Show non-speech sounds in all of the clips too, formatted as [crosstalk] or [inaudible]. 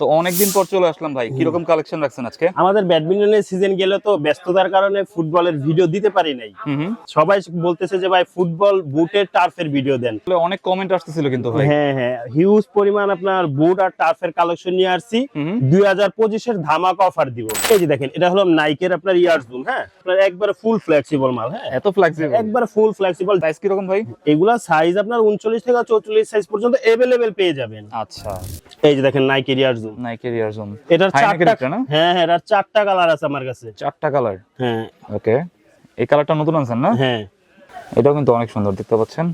তো অনেকদিন পর চলে আসলাম ভাই। কীরকম কালেকশন রাখছেন আজকে? আমাদের ব্যাডমিন্টনের সিজন গেলে তো ব্যস্ততার কারণে ফুটবলের ভিডিও দিতে পারি নাই। সবাই বলতেছে যে ভাই ফুটবল বুটের টার্ফের ভিডিও দেন। অনেক কমেন্ট আসতেছিল কিন্তু ভাই। হ্যাঁ হ্যাঁ। হিউজ পরিমাণ আপনার বুট আর টার্ফের কালেকশন নিয়ে আসছি। দুই হাজার পঁচিশের ধামাকা অফার দিব। এই যে দেখেন এটা হলো নাইকের আপনার ইয়ার জুম হ্যাঁ? আপনার একবারে ফুল ফ্লেক্সিবল মাল হ্যাঁ? এত ফ্লেক্সিবল একবারে ফুল ফ্লেক্সিবল প্রাইস কীরকম ভাই? এগুলা সাইজ আপনার উনচল্লিশ থেকে চৌচল্লিশ সাইজ পর্যন্ত এভেলেবেল পেয়ে যাবেন। আচ্ছা। এই যে দেখেন নাইকের ইয়ার নাইকের এটার High neck এর চারটা না? হ্যাঁ হ্যাঁ এটার চারটা কালার আছে আমার কাছে। চারটা কালার হ্যাঁ। ওকে এই কালারটা নতুন আনছেন না? হ্যাঁ। এটাও কিন্তু অনেক সুন্দর দেখতে পাচ্ছেন?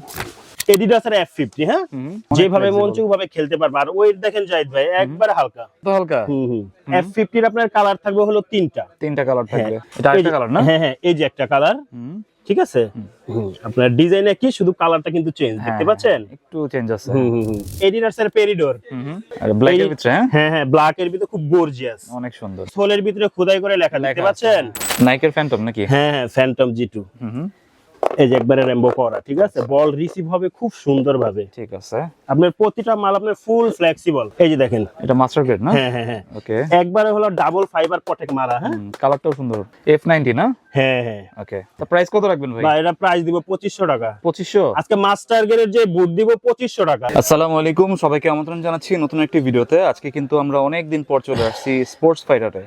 এডিডাসের এফ ফিফটি হ্যাঁ? যেভাবে মন। চায় খেলতে পারবে। আর ওয়েট দেখেন জাহিদ ভাই একবারে হালকা। হালকা? হুম হুম। এফ ফিফটির আপনার কালার থাকবে হলো তিনটা। তিনটা কালার হ্যাঁ। থাকবে। এটা একটা কালার না? হ্যাঁ হ্যাঁ এই যে একটা কালার হুম, ঠিক আছে? আপনার ডিজাইনে কি শুধু কালারটা কিন্তু চেঞ্জ হ্যাঁ, দেখতে পাচ্ছেন? একটু চেঞ্জ আছে। এডিডাস এর পেরিডোর। আর ব্ল্যাক এর ভিতরে হ্যাঁ? হ্যাঁ হ্যাঁ ব্ল্যাক এর ভিতরে খুব গর্জিয়াস অনেক সুন্দর। সোলের ভিতরে খোদাই করে লেখা দেখতে লেখা পাচ্ছেন? নাইকের ফ্যান্টম নাকি? হ্যাঁ হ্যাঁ ফ্যান্টম জি টু হুম, হুম, এই যে একবারে রেমবো করা ঠিক আছে? বল রিসিভ হবে খুব সুন্দর ভাবে ঠিক আছে। আপনার প্রতিটা মাল আপনার ফুল ফ্লেক্সিবল এই যে দেখেন। এটা মাস্টার গ্রেড না? হ্যাঁ হ্যাঁ হ্যাঁ। ওকে একবারে হলো ডাবল ফাইবার পটেক মারা হ্যাঁ? কালারটাও সুন্দর। এফ নাইনটি না? হ্যাঁ হ্যাঁ। ওকে তো প্রাইস কত রাখবেন ভাই? বা এটা প্রাইস দিব পঁচিশশো টাকা। পঁচিশশো? আজকে মাস্টার গ্রেডের যে বুট দিব টাকা। আসসালামু আলাইকুম সবাইকে আমন্ত্রণ জানাচ্ছি নতুন একটি ভিডিওতে। আজকে কিন্তু আমরা অনেক দিন পর চলে আসছি স্পোর্টস ফাইটারে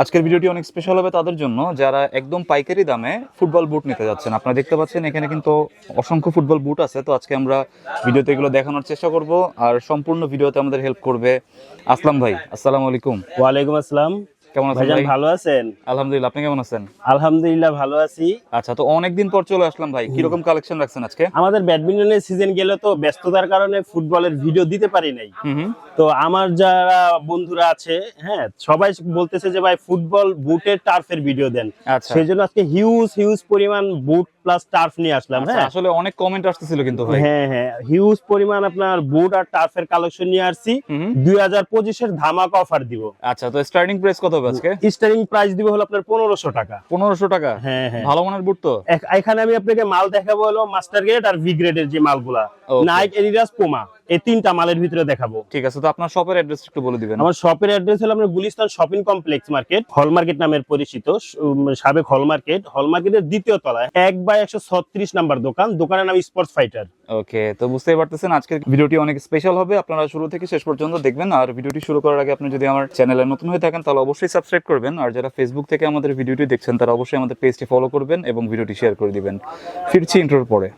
আজকের ভিডিওটি অনেক স্পেশাল হবে তাদের জন্য। যারা একদম পাইকারি দামে ফুটবল বুট নিতে যাচ্ছেন আপনারা দেখতে পাচ্ছেন এখানে কিন্তু অসংখ্য ফুটবল বুট আছে। তো আজকে আমরা ভিডিওতে এগুলো দেখানোর চেষ্টা করব। আর সম্পূর্ণ ভিডিওতে আমাদের হেল্প করবে আসলাম ভাই আসসালামু আলাইকুম। ওয়ালাইকুম আসসালাম। কেমন আছেন ভালো আছেন? আলহামদুলিল্লাহ আপনি কেমন আছেন? আলহামদুলিল্লাহ ভালো আছি। আচ্ছা তো অনেকদিন পর চলে আসলাম ভাই কীরকম কালেকশন রাখছেন আজকে? আমাদের ব্যাডমিন্টনের সিজন গেলে তো ব্যস্ততার কারণে ফুটবলের ভিডিও দিতে পারি নাই। তো আমার যারা বন্ধুরা আছে হ্যাঁ সবাই বলতেছে যে ভাই ফুটবল বুটের টার্ফের ভিডিও দেন। আচ্ছা। সেই জন্য আজকে হিউজ হিউজ পরিমাণ বুট প্লাস টার্ফ নিয়ে আসলাম আচ্ছা, হ্যাঁ? আসলে অনেক কমেন্ট আসতেছিল কিন্তু ভাই। হ্যাঁ হ্যাঁ হিউজ পরিমাণ আপনার বুট আর টার্ফের কালেকশন নিয়ে আসছি। হুম হুম। দুই হাজার পঁচিশের ধামাকা অফার দিব। আচ্ছা তো স্টার্টিং প্রাইস কত হবে আজকে? স্টারিং প্রাইস দিব হলো আপনার পনেরোশো টাকা। পনেরোশো টাকা? হ্যাঁ হ্যাঁ। ভালো মানের বুট তো? এখানে আমি আপনাকে মাল দেখাবো হলো মাস্টার গ্রেড আর ভি গ্রেডের যে মালগুলা. নাইক এডিডাস পোমা এই তিনটা মালের ভিতরে দেখাবো। ঠিক আছে তো আপনার শপের অ্যাড্রেস একটু বলে দিবেন। আমার শপের অ্যাড্রেস হলো আপনার গুলিস্তান শপিং কমপ্লেক্স মার্কেট হল মার্কেট নামের পরিচিত সাবেক হল মার্কেট হল মার্কেটের দ্বিতীয় তলায় এক বাই একশো ছত্রিশ নাম্বার দোকান দোকানের নাম স্পোর্টস ফাইটার ওকে তো বুঝতেই পারতেছেন আজকের ভিডিওটি অনেক স্পেশাল হবে আপনারা শুরু থেকে শেষ পর্যন্ত দেখবেন আর ভিডিওটি শুরু করার আগে আপনি যদি আমার চ্যানেলে নতুন হয়ে থাকেন তাহলে অবশ্যই সাবস্ক্রাইব করবেন আর যারা ফেসবুক থেকে আমাদের ভিডিওটি দেখছেন তারা অবশ্যই আমাদের পেজটি ফলো করবেন এবং ভিডিওটি শেয়ার করে দিবেন। ফিরছি ইন্টার পরে।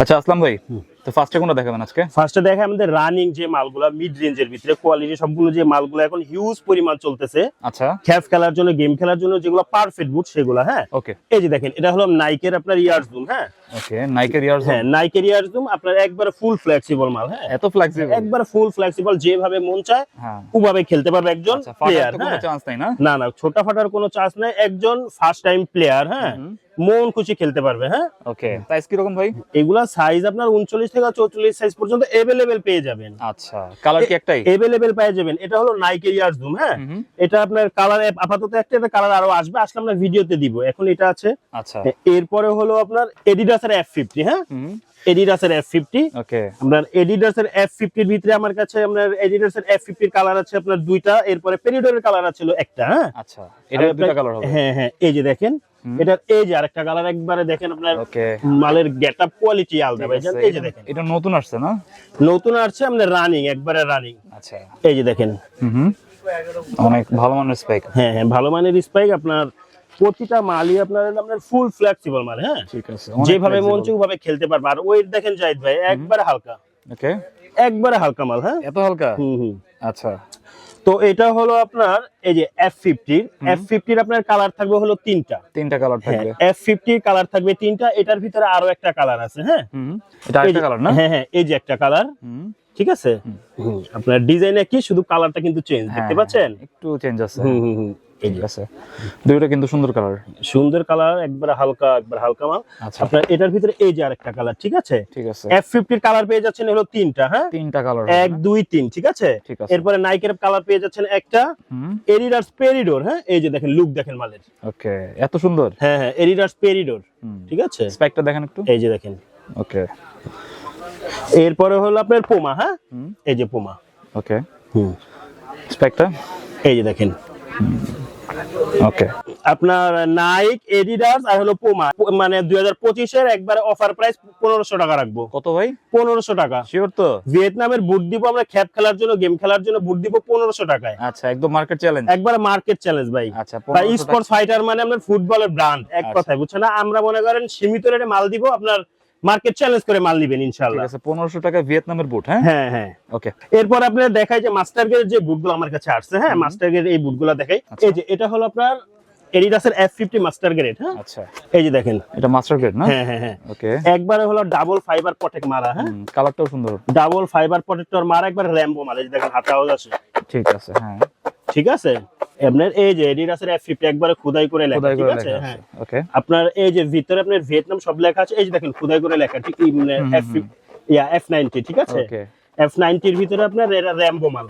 আচ্ছা আসলাম ভাই তো ফার্স্টে কোনটা দেখাবেন আজকে? ফার্স্টে দেখে আমাদের রানিং যে মালগুলা মিড রেঞ্জের ভিতরে কোয়ালিটি সবগুলো যে মালগুলো এখন হিউজ পরিমাণ চলতেছে। আচ্ছা। খেলার জন্য গেম খেলার জন্য যেগুলো পারফেক্ট বুট সেগুলো হ্যাঁ? ওকে এই যে দেখেন এটা হলো নাইকের আপনার হ্যাঁ? ওকে নাইকের ইয়ার হ্যাঁ নাইকের ইয়ার জুম আপনার একবারে ফুল ফ্লেক্সিবল মাল হ্যাঁ? এত ফ্লেক্সিবল একবার ফুল ফ্লেক্সিবল যেভাবে মন চায় হ্যাঁ। ওভাবে খেলতে পারবে একজন আচ্ছা প্লেয়ার কোনো হ্যাঁ? চান্স নাই না? না না ছোটা ফাটার কোনো চান্স নাই একজন ফার্স্ট টাইম প্লেয়ার হ্যাঁ? মন খুশি খেলতে পারবে হ্যাঁ? ওকে ভাই? এগুলা সাইজ আপনার উনচল্লিশ থেকে চৌচল্লিশ সাইজ পর্যন্ত এভেলেবেল পেয়ে যাবেন। আচ্ছা কালার কি একটাই? এভেলেবেল পেয়ে যাবেন। এটা হলো নাইকের ইয়ার জুম হ্যাঁ। এটা আপনার কালার আপাতত একটা এটা কালার আরও আসবে আসলে আমরা ভিডিওতে দিব। এখন এটা আছে। আচ্ছা। এরপরে হলো আপনার এডিডাসের এফ ফিফটি হ্যাঁ? এডিডাসের এফ ফিফটি ওকে। আপনার এডিডাসের এফ ফিফটির ভিতরে আমার কাছে আপনার এডিডাসের এফ ফিফটির কালার আছে আপনার দুইটা এরপরে পেরিডোরের কালার আছে একটা হ্যাঁ? আচ্ছা এটা দুটো কালার হবে। হ্যাঁ হ্যাঁ এই যে দেখেন। এটার এই যে আরেকটা কালার একবারে দেখেন আপনার মালের গেটআপ কোয়ালিটি আলাদা ভাই এই যে দেখেন। এটা নতুন আসছে না? নতুন আসছে আপনার রানিং একবারে রানিং আচ্ছা। এই যে দেখেন। অনেক ভালো মানের স্পাইক হ্যাঁ হ্যাঁ ভালো মানের স্পাইক আপনার প্রতিটা মালই আপনার আপনার ফুল ফ্লেক্সিবল মাল হ্যাঁ? ঠিক আছে যেভাবে মন চায় ওভাবে খেলতে পারবে। আর ওয়েট দেখেন জাহিদ ভাই একবারে হালকা। ওকে। একবারে হালকা মাল হ্যাঁ? এত হালকা? হুম হুম। আচ্ছা। তো এটা হলো আপনার এই যে এফ ফিফটির এফ ফিফটির আপনার কালার থাকবে হলো তিনটা। তিনটা কালার হ্যাঁ থাকবে। এফ ফিফটির কালার থাকবে তিনটা এটার ভিতরে আরও একটা কালার আছে হ্যাঁ? এটা একটা কালার না? হ্যাঁ হ্যাঁ এই যে একটা কালার ঠিক আছে? আপনার ডিজাইনে কি শুধু কালারটা কিন্তু চেঞ্জ দেখতে পাচ্ছেন? একটু চেঞ্জ আছে। হুম হুম। ঠিক আছে। দুইটা কিন্তু সুন্দর কালার সুন্দর কালার একবার হালকা একবার হালকা মাল। আচ্ছা। আপনার এটার ভিতরে এই যে আরেকটা কালার ঠিক আছে? ঠিক আছে। এফ ফিফটির কালার পেয়ে যাচ্ছেন হলো তিনটা হ্যাঁ? তিনটা কালার এক দুই তিন ঠিক আছে? ঠিক আছে। এরপরে নাইকের কালার পেয়ে যাচ্ছেন একটা। এরিডার্স পেরিডোর হ্যাঁ? এই যে দেখেন লুক দেখেন মালের। ওকে এত সুন্দর? হ্যাঁ হ্যাঁ এরিডার্স পেরিডোর হুম। ঠিক আছে? স্পাইকটা দেখেন একটু। এই যে দেখেন। ওকে। এরপরে হলো আপনার পোমা হ্যাঁ? হুম। এই যে পোমা ওকে। হুম। স্পেকটা এই যে দেখেন। ওকে আপনার নাইক এডিডাস আর হলো পোমা মানে দুই হাজার পঁচিশের একবারে অফার প্রাইস পনেরোশো টাকা রাখব। কত ভাই? পনেরোশো টাকা। শিওর তো। ভিয়েতনামের বুট দিব আমরা খ্যাপ খেলার জন্য গেম খেলার জন্য বুট দিব পনেরোশো টাকায়। আচ্ছা একদম মার্কেট চ্যালেঞ্জ একবার মার্কেট চ্যালেঞ্জ ভাই। আচ্ছা 1500 স্পোর্টস ফাইটার মানে আপনার ফুটবলের ব্র্যান্ড এক আচ্ছা। কথায় বুঝছেন না? আমরা মনে করেন সীমিত রেটে মাল দিব আপনার মার্কেট চ্যালেঞ্জ করে মাল ঠিক ইনশাআল্লাহ। আছে পনেরোশো টাকা ভিয়েতনামের বুট হ্যাঁ? হ্যাঁ হ্যাঁ। ওকে এরপর আপনার দেখাই যে মাস্টার গের যে বুটগুলো আমার কাছে আসছে হ্যাঁ? মাস্টার গের এই বুটগুলো দেখাই। আচ্ছা। এই যে এটা হলো আপনার এডিডাসের এফ ফিফটি মাস্টার গ্রেড হ্যাঁ? আচ্ছা। এই যে দেখেন। এটা মাস্টার গ্রেড না? হ্যাঁ হ্যাঁ হ্যাঁ। ওকে একবারে হলো ডাবল ফাইবার প্রটেক্ট মারা হ্যাঁ? কালারটাও সুন্দর। ডাবল ফাইবার প্রটেক্টর মারা একবার র্যাম্বো মারা এই দেখেন হাতে আওয়াজ আছে। ঠিক আছে হ্যাঁ। ঠিক আছে? আপনার এই যে এডিডাসের এফ ফিফটি একবারে খুদাই করে লেখা ঠিক আছে? হ্যাঁ। ওকে আপনার এই যে ভিতরে আপনার ভিয়েতনাম সব লেখা আছে এই যে দেখেন খুদাই করে লেখা ঠিক এফ ইয়া এফ নাইনটি ঠিক আছে? ওকে এফ নাইনটির ভিতরে আপনার এরা র্যাম্বো মাল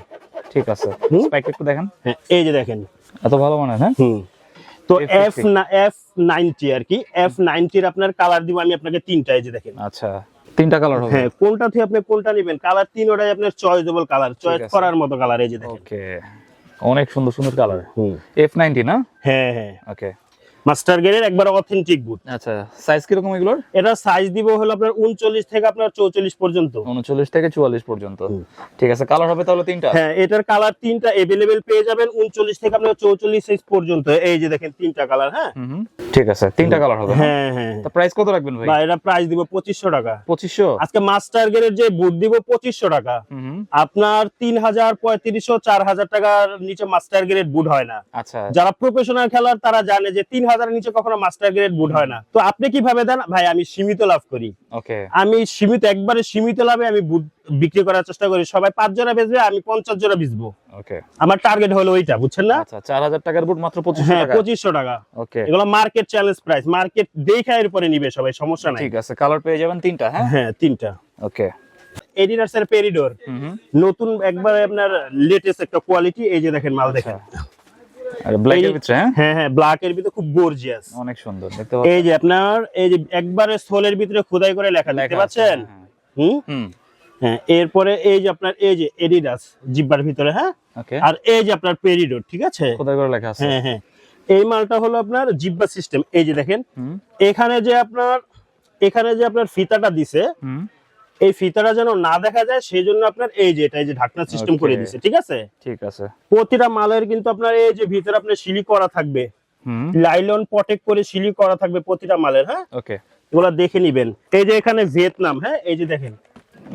ঠিক আছে। স্পাইক একটু দেখেন। হ্যাঁ এই যে দেখেন। এত ভালো মানে হ্যাঁ? তো F50 এফ এফ নাইনটি আর কি এফ নাইনটির আপনার কালার দিব আমি আপনাকে তিনটা এই যে দেখেন। আচ্ছা তিনটা কালার হবে। হ্যাঁ কোনটা থেকে আপনি কোনটা নেবেন? কালার তিন ওটাই আপনার চয়েসেবল কালার চয়েস করার মতো কালার এই যে দেখেন। ওকে অনেক সুন্দর সুন্দর কালার এফ নাইনটি না? হ্যাঁ হ্যাঁ। ওকে মাস্টার গ্রেডের একবার অথেন্টিক বুট আচ্ছা সাইজ কি রকম এগুলোর? এটা সাইজ দিব হলো আপনার 39 থেকে আপনার 44 পর্যন্ত। 39 থেকে 44 পর্যন্ত। ঠিক আছে কালার হবে তাহলে তিনটা? হ্যাঁ এটার কালার তিনটা अवेलेबल পেয়ে যাবেন 39 থেকে আপনার 44 সাইজ পর্যন্ত। এই যে দেখেন তিনটা কালার হ্যাঁ? ঠিক আছে তিনটা কালার হবে হ্যাঁ? হ্যাঁ, হ্যাঁ। প্রাইস কত রাখবেন ভাই? ভাই এটা প্রাইস দিব 2500 টাকা। 2500 আজকে মাস্টার গ্রেডের যে বুট দিব 2500 টাকা। আপনার 3000 3500 4000 টাকার নিচে মাস্টার গ্রেড বুট হয় না। আচ্ছা। যারা প্রফেশনাল খেলার তারা জানে যে 3 হাজারের নিচে কখনো মাস্টার গ্রেড বুট হয় না। তো আপনি কীভাবে দেন? ভাই আমি সীমিত লাভ করি। আমি সীমিত একবারে সীমিত লাভে আমি বুট বিক্রি করার চেষ্টা করি। সবাই পাঁচ জোড়া বেচবে আমি পঞ্চাশ জোড়া বেচবো। আমার টার্গেট হলো ওইটা বুঝছেন না? আচ্ছা, চার হাজার টাকার বুট মাত্র পঁচিশশো হ্যাঁ, টাকা? এগুলো মার্কেট চ্যালেঞ্জ প্রাইস মার্কেট এর পরে নিবে সবাই সমস্যা নাই। ঠিক আছে কালার পেয়ে যাবেন তিনটা হ্যাঁ? হ্যাঁ তিনটা। ওকে এডিডার্স এর পেরিডোর নতুন একবারে আপনার লেটেস্ট একটা কোয়ালিটি এই যে দেখেন মাল দেখেন। আচ্ছা। ব্ল্যাক এর এই- ভিতরে হ্যাঁ? হ্যাঁ ব্ল্যাক এর ভিতরে খুব গর্জিয়াস অনেক সুন্দর দেখতে পাচ্ছেন? এই যে আপনার এই যে একবারে সোলের ভিতরে খোদাই করে লেখা দেখতে পাচ্ছেন? হ্যাঁ, হুম? হুম। হ্যাঁ এরপরে এই যে আপনার এই যে এডিডাস জিব্বার ভিতরে হ্যাঁ? আর এই যে আপনার পেরিডোর ঠিক আছে? করে লেখা আছে। হ্যাঁ হ্যাঁ। এই মালটা হলো আপনার জিব্বা সিস্টেম এই যে দেখেন এখানে যে আপনার এখানে যে আপনার ফিতাটা দিছে হুম। এই ফিতাটা যেন না দেখা যায় সেই জন্য আপনার এই যে এটা এই যে ঢাকনা সিস্টেম করে. দিছে ঠিক আছে? ঠিক আছে। প্রতিটা মালের কিন্তু আপনার এই যে ভিতরে আপনার সিলি করা থাকবে। লাইলন প্রটেক্ট করে সিলি করা থাকবে প্রতিটা মালের হ্যাঁ? ওকে এগুলা দেখে নিবেন। এই যে এখানে ভিয়েতনাম হ্যাঁ? এই যে দেখেন।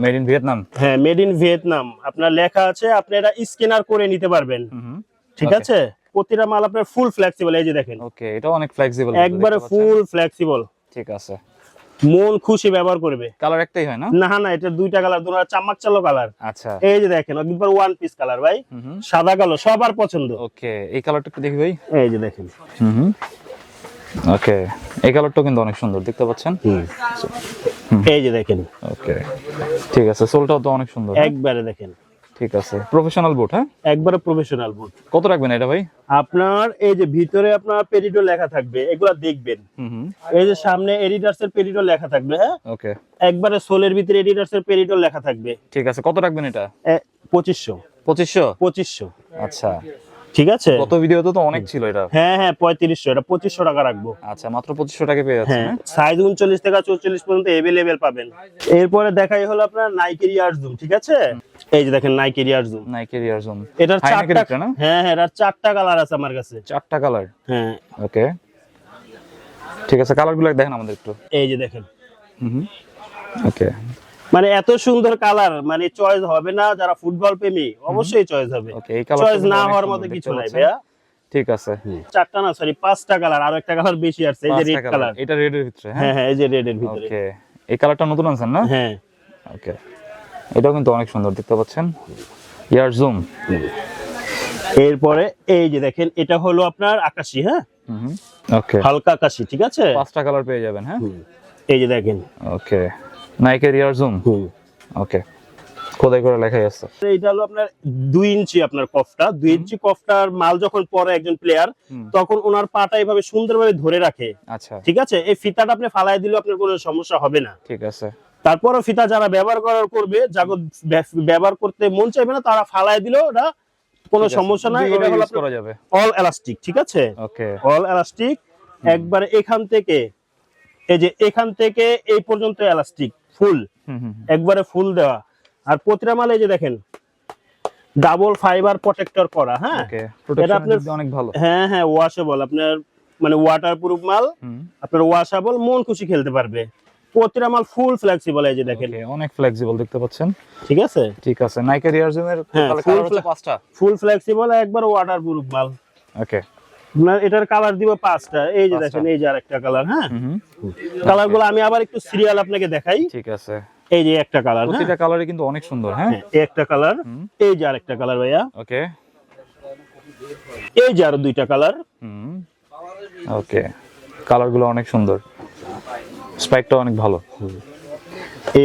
মেড ইন ভিয়েতনাম হ্যাঁ মেড ইন ভিয়েতনাম আপনার লেখা আছে আপনি এটা স্ক্যানার করে নিতে পারবেন। ঠিক আছে? প্রতিটা মাল আপনার ফুল ফ্লেক্সিবল এই যে দেখেন। ওকে এটা অনেক ফ্লেক্সিবল একবারে ফুল ফ্লেক্সিবল ঠিক আছে। মন খুশি ব্যবহার করবে। কালার একটাই হয় না? না না এটা দুইটা কালার দুটো চামাক চালো কালার আচ্ছা। এই যে দেখেন একবার ওয়ান পিস কালার ভাই। সাদা কালো সবার পছন্দ। ওকে এই কালারটা একটু দেখি ভাই। এই যে দেখেন। হুম ওকে এই কালারটাও কিন্তু অনেক সুন্দর দেখতে পাচ্ছেন? এই যে দেখেন। ওকে ঠিক আছে সোলটাও তো অনেক সুন্দর একবারে দেখেন। ঠিক আছে। প্রফেশনাল বুট হ্যাঁ? একবারে প্রফেশনাল বুট কত রাখবেন এটা ভাই? আপনার এই যে ভিতরে আপনার পেরিডো লেখা থাকবে এগুলা দেখবেন। হুম এই যে সামনে এডিডার্স এর পেরিডো লেখা থাকবে হ্যাঁ? ওকে একবারে সোলের ভিতরে এডিডার্স এর পেরিডো লেখা থাকবে। ঠিক আছে কত রাখবেন এটা? পঁচিশশো। পঁচিশশো? পঁচিশশো। আচ্ছা। ঠিক আছে? গত ভিডিওতে তো অনেক ছিল এটা। হ্যাঁ হ্যাঁ পঁয়ত্রিশশো। এটা পঁচিশশো টাকা রাখব। আচ্ছা মাত্র পঁচিশশো টাকা পেয়ে যাচ্ছে হ্যাঁ সাইজ উনচল্লিশ থেকে চৌচল্লিশ পর্যন্ত এভেলেবেল পাবেন। এরপরে দেখাই হলো আপনার নাইকের ইয়ার জুম ঠিক আছে? এই যে দেখেন নাইকের ইয়ার জুম নাইকের ইয়ারজোন এটার High neck এর চারটা না? হ্যাঁ হ্যাঁ এটার চারটা কালার আছে আমার কাছে। চারটা কালার হ্যাঁ। ওকে। ঠিক আছে কালারগুলো দেখেন আমাদের একটু। এই যে দেখেন। ওকে। মানে এত সুন্দর কালার মানে চয়েস হবে না যারা ফুটবল প্রেমী অবশ্যই চয়েস হবে। চয়েস না হওয়ার মতো কিছু নাই ভাইয়া। ঠিক আছে। চারটা না সরি পাঁচটা কালার আর একটা কালার বেশি আসছে এই যে রেড কালার এটা রেড এর ভিতরে হ্যাঁ? হ্যাঁ হ্যাঁ এই যে রেড এর ভিতরে। ওকে। এই কালারটা নতুন আনছেন না? হ্যাঁ। ওকে। এটাও কিন্তু অনেক সুন্দর দেখতে পাচ্ছেন? ইয়ার জুম এরপরে এই যে দেখেন এটা হলো আপনার আকাশি হ্যাঁ? ওকে হালকা আকাশি ঠিক আছে? পাঁচটা কালার পেয়ে যাবেন হ্যাঁ? এই যে দেখেন। ওকে নাইকের ইয়ার জুম ওকে খোদাই করে লেখাই আছে? এটা হলো আপনার দুই ইঞ্চি আপনার কফটা। দুই ইঞ্চি কফটার মাল যখন পরে একজন প্লেয়ার তখন ওনার পাটা এইভাবে সুন্দরভাবে ধরে রাখে। আচ্ছা। ঠিক আছে? এই ফিতাটা আপনি ফালাই দিলেও আপনার কোনো সমস্যা হবে না। ঠিক আছে। তারপরও ফিতা যারা ব্যবহার করার করবে যাগো ব্যবহার করতে মন চাইবে না তারা ফালাই দিলেও ওটা কোনো সমস্যা নাই। এটা হলো করা যাবে। অল এলাস্টিক ঠিক আছে? ওকে অল এলাস্টিক একবারে এখান থেকে এই যে এখান থেকে এই পর্যন্ত এলাস্টিক ফুল একবারে ফুল দেওয়া। আর প্রতিটা মাল এই যে দেখেন ডাবল ফাইবার প্রোটেক্টর করা হ্যাঁ? এটা আপনার- অনেক ভালো। হ্যাঁ হ্যাঁ ওয়াশেবল আপনার মানে ওয়াটার প্রুফ মাল আপনার ওয়াশেবল মন খুশি খেলতে পারবে। প্রতিটা মাল ফুল ফ্লেক্সিবল এই যে দেখেন। অনেক ফ্লেক্সিবল দেখতে পাচ্ছেন। ঠিক আছে? ঠিক আছে নাইকের ইয়ারজুমের হ্যাঁ, তাহলে কালার হচ্ছে পাঁচটা। ফুল ফ্লেক্সিবল একবার ওয়াটার প্রুফ মাল। ওকে আপনার এটার কালার দিব পাঁচটা। এই যে। দেখেন এই যে আরেকটা কালার হ্যাঁ? কালারগুলো আমি আবার একটু সিরিয়াল আপনাকে দেখাই। ঠিক আছে। এই যে একটা কালার হ্যাঁ? প্রতিটা কালারই কিন্তু অনেক সুন্দর হ্যাঁ? হ্যাঁ, এই একটা কালার। এই যে আরেকটা কালার ভাইয়া। ওকে এই যে আরও দুইটা কালার হুম। ওকে কালারগুলো অনেক সুন্দর। স্পাইকটা অনেক ভালো।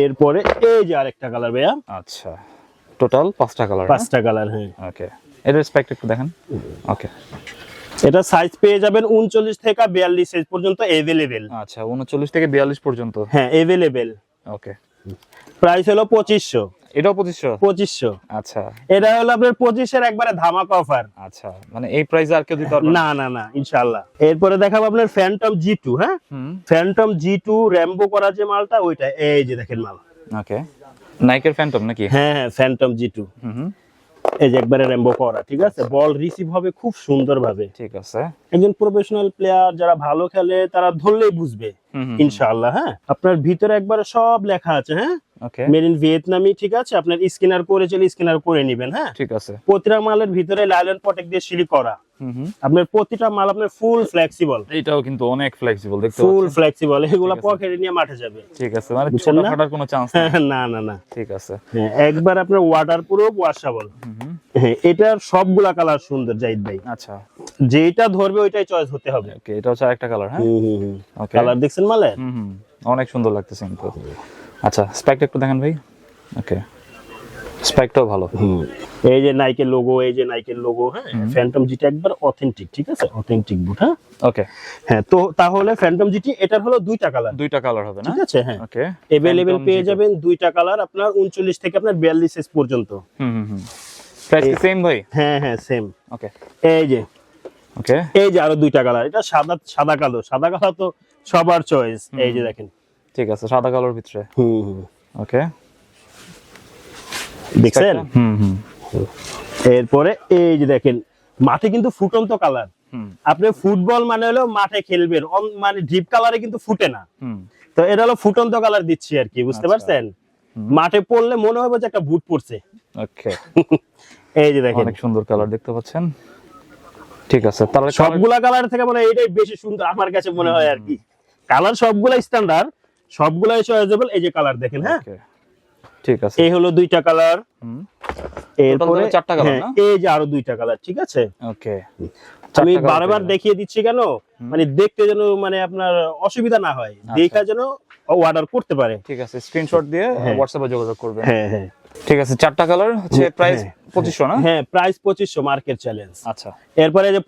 এরপরে এই যে আরেকটা কালার ভাইয়া। আচ্ছা। টোটাল পাঁচটা কালার পাঁচটা কালার হ্যাঁ। ওকে এটার স্পাইকটা একটু দেখেন। ওকে এটা সাইজ পেয়ে যাবেন উনচল্লিশ থেকে বিয়াল্লিশ সাইজ পর্যন্ত এভেলেবেল আচ্ছা উনচল্লিশ থেকে বিয়াল্লিশ পর্যন্ত। হ্যাঁ এভেলেবেল ওকে প্রাইস হলো পঁচিশশো। এটাও পঁচিশশো? পঁচিশশো। আচ্ছা। এটা হলো আপনার পঁচিশের একবারে ধামাকা অফার আচ্ছা মানে এই প্রাইসে আর কেউ দিতে পারবে না? না না ইনশাআল্লাহ। এরপরে দেখাবো আপনার ফ্যান্টম জি টু হ্যাঁ? ফ্যান্টম জি টু র্যাম্বো করা যে মালটা ওইটা এই যে দেখেন মাল। ওকে নাইকের ফ্যান্টম নাকি? হ্যাঁ হ্যাঁ ফ্যান্টম জি টু হুম হুম। এই যে একবারে র্যাম্বো করা ঠিক আছে? বল রিসিভ হবে খুব সুন্দর ভাবে ঠিক আছে। একজন প্রফেশনাল প্লেয়ার যারা ভালো খেলে তারা ধরলেই বুঝবে ইনশাআল্লাহ হ্যাঁ? আপনার ভিতরে একবারে সব লেখা আছে হ্যাঁ? মেরিন ভিয়েতনামি ঠিক আছে? আপনার স্ক্যানার করে চলে স্ক্যানার করে নেবেন হ্যাঁ? ঠিক আছে। প্রতিটা মালের ভিতরে লাইলন পটেক দিয়ে সিলি করা। আপনার প্রতিটা মাল আপনার ফুল ফ্লেক্সিবল এইটাও কিন্তু অনেক ফ্লেক্সিবল দেখতে ফুল ফ্লেক্সিবল এগুলো পকেটে নিয়ে মাঠে যাবে। ঠিক আছে মানে ছোটা ফাটার কোনো চান্স [laughs] না না না। ঠিক আছে। হ্যাঁ, একবার আপনার ওয়াশেবল হুম হ্যাঁ এটার সবগুলা কালার সুন্দর জাহিদ ভাই। আচ্ছা। যেটা ধরবে ওইটাই চয়েস হতে হবে। ওকে এটা হচ্ছে আরেকটা কালার হ্যাঁ? ওকে কালার দেখছেন মালে হুম অনেক সুন্দর লাগতেছে কিন্তু। আচ্ছা স্পাইকটা একটু দেখেন ভাই। ওকে স্পাইকটাও ভালো। এই যে নাইকের লোগো এই যে নাইকের লোগো হ্যাঁ ফ্যান্টম জিটি একবার অথেন্টিক ঠিক আছে? অথেন্টিক বুট হ্যাঁ? ওকে হ্যাঁ তো তাহলে ফ্যান্টম জিটি এটার হলো দুইটা কালার দুইটা কালার হবে না? ঠিক আছে হ্যাঁ। ওকে এভেলেবেল পেয়ে যাবেন দুইটা কালার আপনার উনচল্লিশ থেকে আপনার বিয়াল্লিশ সাইজ পর্যন্ত। হুম হুম প্রাইস কি সেম ভাই? হ্যাঁ হ্যাঁ সেম ওকে এই যে। ওকে এই যে আরও দুইটা কালার এটা সাদা সাদা কালো। সাদা কালো তো সবার চয়েস এই যে দেখেন। ঠিক আছে সাদা কালার ভিতরে। হুম হুম। ওকে দেখছেন? এরপরে এই যে দেখেন মাঠে কিন্তু ফুটন্ত কালার। আপনি ফুটবল মানে হলো মাঠে খেলবেন মানে ডিপ কালারে কিন্তু ফুটে না। তো এটা হলো ফুটন্ত কালার দিচ্ছি আর কি বুঝতে আচ্ছা। পারছেন? মাঠে পড়লে মনে হবে যে একটা বুট পড়ছে। ওকে। [laughs] এই যে দেখেন। অনেক সুন্দর কালার দেখতে পাচ্ছেন। ঠিক আছে তাহলে সবগুলা কালার থেকে মানে এইটাই বেশি সুন্দর আমার কাছে মনে হয় আর কি। কালার সবগুলা স্ট্যান্ডার্ড সবগুলাই চয়েজেবল এই যে কালার দেখেন হ্যাঁ? ঠিক আছে। এই হলো দুইটা কালার। এরপরে চারটা colour হ্যাঁ, না? এই যে আরও দুইটা কালার ঠিক আছে? ওকে। আমি বারবার দেখিয়ে দিচ্ছি কেন? মানে দেখতে যেন মানে আপনার অসুবিধা না হয় আচ্ছা। দেখা যেন অর্ডার করতে পারে। ঠিক আছে স্ক্রিনশট দিয়ে হ্যাঁ। হোয়াটসঅ্যাপে যোগাযোগ করবেন। হ্যাঁ হ্যাঁ। ঠিক আছে চারটা কালার হচ্ছে প্রাইস হ্যাঁ। পঁচিশশো না? হ্যাঁ প্রাইস পঁচিশশো মার্কেট চ্যালেঞ্জ আচ্ছা। এরপরে যে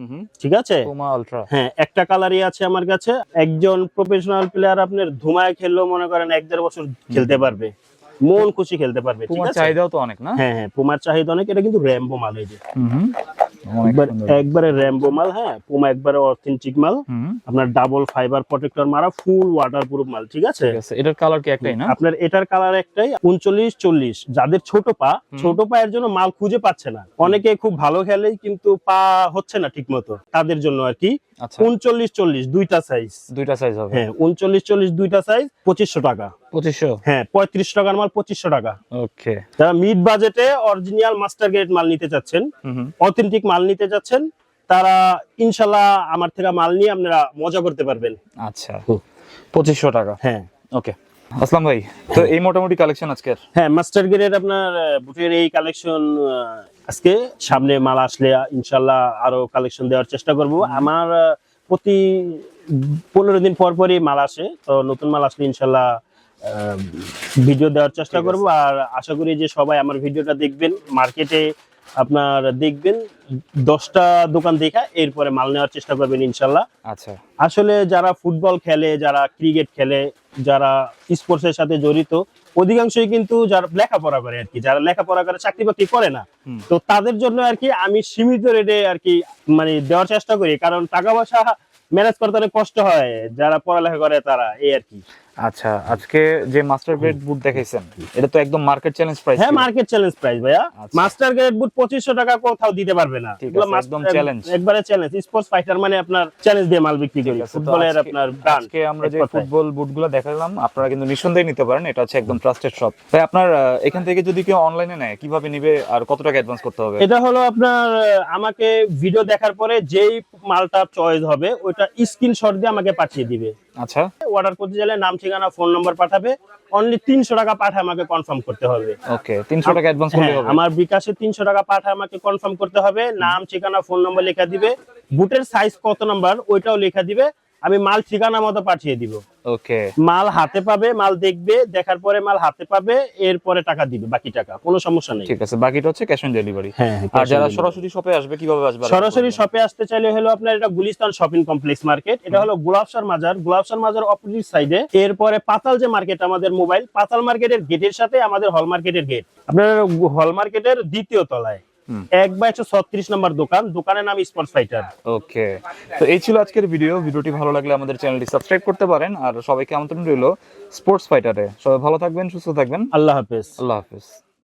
হুম ঠিক আছে? পুমা আলট্রা হ্যাঁ একটা কালারই আছে আমার কাছে। একজন প্রফেশনাল প্লেয়ার আপনার ধুমায় খেললেও মনে করেন এক দেড় বছর খেলতে পারবে। মন খুশি খেলতে পারবে ঠিক আছে? চাহিদাও তো অনেক না? হ্যাঁ হ্যাঁ পুমার চাহিদা অনেক এটা কিন্তু র্যাম্বো মাল এই যে একবার র্যাম্বো মাল হ্যাঁ? পুমা একবারে অথেন্টিক মাল। আপনার ডাবল ফাইবার প্রোটেক্টর মারা ফুল ওয়াটার প্রুফ মাল ঠিক আছে? এটার কালার কি একটাই না? আপনার এটার কালার একটাই উনচল্লিশ চল্লিশ। যাদের ছোট পা ছোট পায়ের জন্য মাল খুঁজে পাচ্ছে না। অনেকে খুব ভালো খেলে কিন্তু পা হচ্ছে না ঠিক মতো তাদের জন্য আর কি। আচ্ছা। উনচল্লিশ চল্লিশ দুইটা সাইজ দুইটা সাইজ হবে। হ্যাঁ উনচল্লিশ চল্লিশ দুইটা সাইজ পঁচিশশো টাকা। পঁচিশশো? হ্যাঁ পঁয়ত্রিশ টাকার মাল পঁচিশশো টাকা। ওকে যারা মিড বাজেটে অরিজিনাল মাস্টার গ্রেড মাল নিতে চাচ্ছেন অথেন্টিক মাল নিতে যাচ্ছেন তারা ইনশাল্লাহ আমার থেকে মাল নিয়ে আপনারা মজা করতে পারবেন। আচ্ছা। পঁচিশশো টাকা? হ্যাঁ। ওকে। আসলাম ভাই তো এই মোটামুটি কালেকশন আজকের? হ্যাঁ মাস্টার গ্রেড আপনার বুটের এই কালেকশন আজকে সামনে মাল আসলে ইনশাল্লাহ আরও কালেকশন দেওয়ার চেষ্টা করব। আমার প্রতি পনেরো দিন পর পরই মাল আসে তো নতুন মাল আসলে ইনশাল্লাহ ভিডিও দেওয়ার চেষ্টা করব। আর আশা করি যে সবাই আমার ভিডিওটা দেখবেন মার্কেটে আপনার দেখবেন দশটা দোকান দেখা এরপরে মাল নেওয়ার চেষ্টা করবেন ইনশাল্লাহ। আচ্ছা। আসলে যারা ফুটবল খেলে যারা ক্রিকেট খেলে যারা স্পোর্টস এর সাথে জড়িত অধিকাংশই কিন্তু যারা লেখাপড়া করে আর কি যারা লেখাপড়া করে চাকরি বাকরি করে না। তো তাদের জন্য আর কি আমি সীমিত রেটে আর কি মানে দেওয়ার চেষ্টা করি কারণ টাকা পয়সা ম্যানেজ করতে অনেক কষ্ট হয় যারা পড়ালেখা করে তারা এই আর কি। আচ্ছা আজকে যে মাস্টার গ্রেড বুট দেখাইছেন এটা তো একদম মার্কেট চ্যালেঞ্জ প্রাইস হ্যাঁ মার্কেট চ্যালেঞ্জ প্রাইস ভাইয়া। মাস্টার গ্রেড বুট পঁচিশশো টাকা কোথাও দিতে পারবে না। এগুলো একদম challenge। একবারে চ্যালেঞ্জ স্পোর্টস ফাইটার মানে আপনার চ্যালেঞ্জ দিয়ে মাল বিক্রি করি। ফুটবলের আপনার ব্র্যান্ড আজকে আমরা যে ফুটবল বুটগুলো দেখালাম আপনারা কিন্তু নিঃসন্দেহে নিতে পারেন। এটা হচ্ছে একদম ট্রাস্টেড শপ তাই আপনার এখান থেকে যদি কেউ অনলাইনে নেয় কীভাবে নিবে আর কত টাকা অ্যাডভান্স করতে হবে? এটা হলো আপনার আমাকে ভিডিও দেখার পরে যেই মালটা চয়েস হবে ওইটা স্ক্রিনশট দিয়ে আমাকে পাঠিয়ে দিবে। আচ্ছা। অর্ডার করতে চাইলে নাম ঠিকানা ফোন নাম্বার পাঠাবে। অনলি তিনশো টাকা পাঠায় আমাকে কনফার্ম করতে হবে। ওকে তিনশো টাকা অ্যাডভান্স হ্যাঁ, হবে। আমার বিকাশে তিনশো টাকা পাঠায় আমাকে কনফার্ম করতে হবে। নাম ঠিকানা ফোন নাম্বার লেখা দিবে। বুটের সাইজ কত নাম্বার ওইটাও লেখা দিবে। আমি মাল ঠিকানা মতো পাঠিয়ে দিব। ওকে। মাল হাতে পাবে মাল দেখবে দেখার পরে মাল হাতে পাবে এরপরে টাকা দিবে বাকি টাকা কোনো সমস্যা নেই। ঠিক আছে বাকিটা হচ্ছে ক্যাশ অন ডেলিভারি হ্যাঁ আর যারা সরাসরি শপে আসবে কীভাবে আসবে? সরাসরি শপে আসতে চাইলে হলো আপনার এটা গুলিস্তান শপিং কমপ্লেক্স মার্কেট এটা হলো গোলাপসার মাজার। গোলাপসার মাজার অপোজিট সাইডে এরপরে পাতাল যে মার্কেট আমাদের মোবাইল পাতাল মার্কেটের গেটের সাথে আমাদের হল মার্কেটের গেট আপনার হল মার্কেটের দ্বিতীয় তলায়। এক বা একশো ছত্রিশ নম্বর দোকান দোকানের নাম স্পোর্টস ফাইটার ওকে। তো এই ছিল আজকের ভিডিও। ভিডিওটি ভালো লাগলে আমাদের চ্যানেলটি সাবস্ক্রাইব করতে পারেন। আর সবাইকে আমন্ত্রণ রইল স্পোর্টস ফাইটারে সবাই ভালো থাকবেন সুস্থ থাকবেন। আল্লাহ হাফেজ। আল্লাহ হাফিজ।